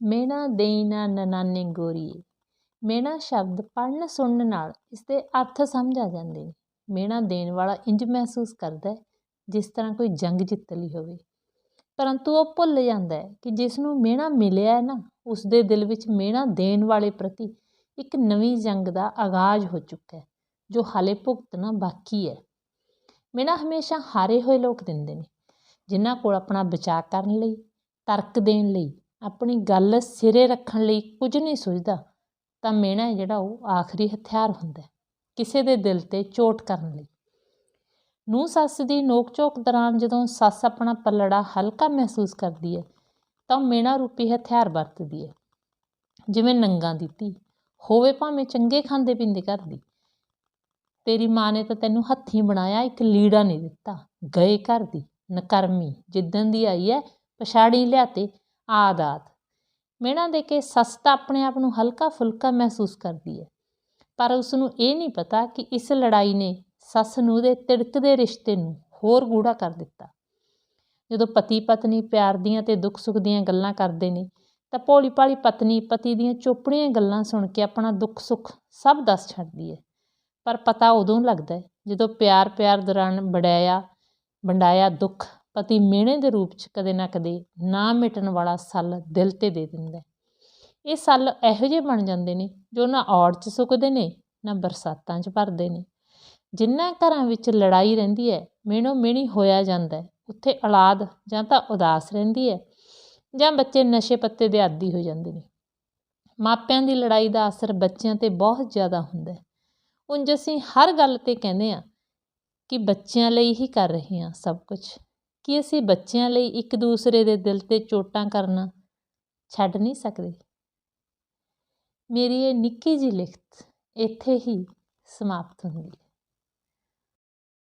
ਮੇਣਾ ਦੇਈ ਨਾ ਨਨਾਨੇ ਗੋਰੀਏ। ਮੇਣਾ ਸ਼ਬਦ ਪੜ੍ਹਨ ਸੁਣਨ ਨਾਲ ਇਸ ਦੇ ਅਰਥ ਸਮਝ ਆ ਜਾਂਦੇ ਨੇ। ਮੇਣਾ ਦੇਣ ਵਾਲਾ ਇੰਜ ਮਹਿਸੂਸ ਕਰਦਾ ਹੈ, ਜਿਸ ਤਰ੍ਹਾਂ ਕੋਈ ਜੰਗ ਜਿੱਤ ਲਈ ਹੋਵੇ। ਪਰੰਤੂ ਉਹ ਭੁੱਲ ਜਾਂਦਾ ਹੈ ਕਿ ਜਿਸ ਨੂੰ ਮਿਹਣਾ ਮਿਲਿਆ ਹੈ ਨਾ ਉਸ ਦੇ ਦਿਲ ਵਿੱਚ ਮਿਹਣਾ ਦੇਣ ਵਾਲੇ ਪ੍ਰਤੀ ਇੱਕ ਨਵੀਂ ਜੰਗ ਦਾ ਆਗਾਜ਼ ਹੋ ਚੁੱਕਾ ਹੈ, ਜੋ ਹਾਲੇ ਭੁਗਤਣਾ ਬਾਕੀ ਹੈ। ਮੇਣਾ ਹਮੇਸ਼ਾ ਹਾਰੇ ਹੋਏ ਲੋਕ ਦਿੰਦੇ ਨੇ, ਜਿਨ੍ਹਾਂ ਕੋਲ ਆਪਣਾ ਬਚਾਅ ਕਰਨ ਲਈ, ਤਰਕ ਦੇਣ ਲਈ ਆਪਣੀ ਗੱਲ ਸਿਰੇ ਰੱਖਣ ਲਈ ਕੁਝ ਨਹੀਂ ਸੋਚਦਾ, ਤਾਂ ਮੇਣਾ ਹੈ ਜਿਹੜਾ ਉਹ ਆਖਰੀ ਹਥਿਆਰ ਹੁੰਦਾ ਕਿਸੇ ਦੇ ਦਿਲ 'ਤੇ ਚੋਟ ਕਰਨ ਲਈ। ਨੂੰ ਸੱਸ ਦੀ ਨੋਕ ਝੋਕ ਦੌਰਾਨ ਜਦੋਂ ਸੱਸ ਆਪਣਾ ਪੱਲੜਾ ਹਲਕਾ ਮਹਿਸੂਸ ਕਰਦੀ ਹੈ, ਤਾਂ ਉਹ ਮੇਣਾ ਰੂਪੀ ਹਥਿਆਰ ਵਰਤਦੀ ਹੈ। ਜਿਵੇਂ ਨੰਗਾ ਦਿੱਤੀ ਹੋਵੇ ਭਾਵੇਂ ਚੰਗੇ ਖਾਂਦੇ ਪੀਂਦੇ ਘਰ ਦੀ। ਤੇਰੀ ਮਾਂ ਨੇ ਤਾਂ ਤੈਨੂੰ ਹੱਥੀਂ ਬਣਾਇਆ, ਇੱਕ ਲੀੜਾ ਨਹੀਂ ਦਿੱਤਾ, ਗਏ ਘਰ ਦੀ, ਨਕਰਮੀ, ਜਿੱਦਣ ਦੀ ਆਈ ਹੈ, ਪਛਾੜੀ ਲਿਆਤੇ ਆਦਿ ਮੇਣਾ ਦੇ ਕੇ ਸੱਸ ਤਾਂ ਆਪਣੇ ਆਪ ਨੂੰ ਹਲਕਾ ਫੁਲਕਾ ਮਹਿਸੂਸ ਕਰਦੀ ਹੈ। ਪਰ ਉਸ ਨੂੰ ਇਹ ਨਹੀਂ ਪਤਾ ਕਿ ਇਸ ਲੜਾਈ ਨੇ ਸੱਸ ਨੂੰ ਦੇ ਤਿੜਕਦੇ ਰਿਸ਼ਤੇ ਨੂੰ ਹੋਰ ਗੂੜਾ ਕਰ ਦਿੱਤਾ। ਜਦੋਂ ਪਤੀ ਪਤਨੀ ਪਿਆਰ ਦੀਆਂ ਤੇ ਦੁੱਖ ਸੁੱਖ ਦੀਆਂ ਗੱਲਾਂ ਕਰਦੇ ਨੇ, ਤਾਂ ਭੋਲੀ ਭਾਲੀ ਪਤਨੀ ਪਤੀ ਦੀਆਂ ਚੋਪੜੀਆਂ ਗੱਲਾਂ ਸੁਣ ਕੇ ਆਪਣਾ ਦੁੱਖ ਸੁੱਖ ਸਭ ਦੱਸ ਛੱਡਦੀ ਹੈ। ਪਰ ਪਤਾ ਉਦੋਂ ਲੱਗਦਾ ਜਦੋਂ ਪਿਆਰ ਪਿਆਰ ਦੌਰਾਨ ਵਡਾਇਆ ਵੰਡਾਇਆ ਦੁੱਖ ਪਤੀ ਮਿਹਣੇ ਦੇ ਰੂਪ 'ਚ ਕਦੇ ਨਾ ਕਦੇ ਨਾ ਮਿਟਣ ਵਾਲਾ ਸੱਲ ਦਿਲ 'ਤੇ ਦੇ ਦਿੰਦਾ ਇਹ ਸੱਲ ਇਹੋ ਜਿਹੇ ਬਣ ਜਾਂਦੇ ਨੇ ਜੋ ਨਾ ਔੜ 'ਚ ਸੁੱਕਦੇ ਨੇ, ਨਾ ਬਰਸਾਤਾਂ 'ਚ ਭਰਦੇ ਨੇ। ਜਿੰਨਾ ਘਰਾਂ ਵਿੱਚ ਲੜਾਈ ਰਹਿੰਦੀ ਹੈ, ਮਿਹਣੋ ਮਿਹਣੀ ਹੋਇਆ ਜਾਂਦਾ ਉੱਥੇ ਔਲਾਦ ਜਾਂ ਤਾਂ ਉਦਾਸ ਰਹਿੰਦੀ ਹੈ ਜਾਂ ਬੱਚੇ ਨਸ਼ੇ ਪੱਤੇ ਦੇ ਆਦੀ ਹੋ ਜਾਂਦੇ ਨੇ। ਮਾਪਿਆਂ ਦੀ ਲੜਾਈ ਦਾ ਅਸਰ ਬੱਚਿਆਂ 'ਤੇ ਬਹੁਤ ਜ਼ਿਆਦਾ ਹੁੰਦਾ ਹੈ। ਉਂਝ ਅਸੀਂ ਹਰ ਗੱਲ 'ਤੇ ਕਹਿੰਦੇ ਆ ਕਿ ਬੱਚਿਆਂ ਲਈ ਹੀ ਕਰ ਰਹੇ ਹਾਂ ਸਭ ਕੁਝ ਕੀ ਅਸੀਂ ਬੱਚਿਆਂ ਲਈ ਇੱਕ ਦੂਸਰੇ ਦੇ ਦਿਲ 'ਤੇ ਚੋਟਾਂ ਕਰਨਾ ਛੱਡ ਨਹੀਂ ਸਕਦੇ। ਮੇਰੀ ਇਹ ਨਿੱਕੀ ਜਿਹੀ ਲਿਖਤ ਇੱਥੇ ਹੀ ਸਮਾਪਤ ਹੁੰਦੀ ਹੈ।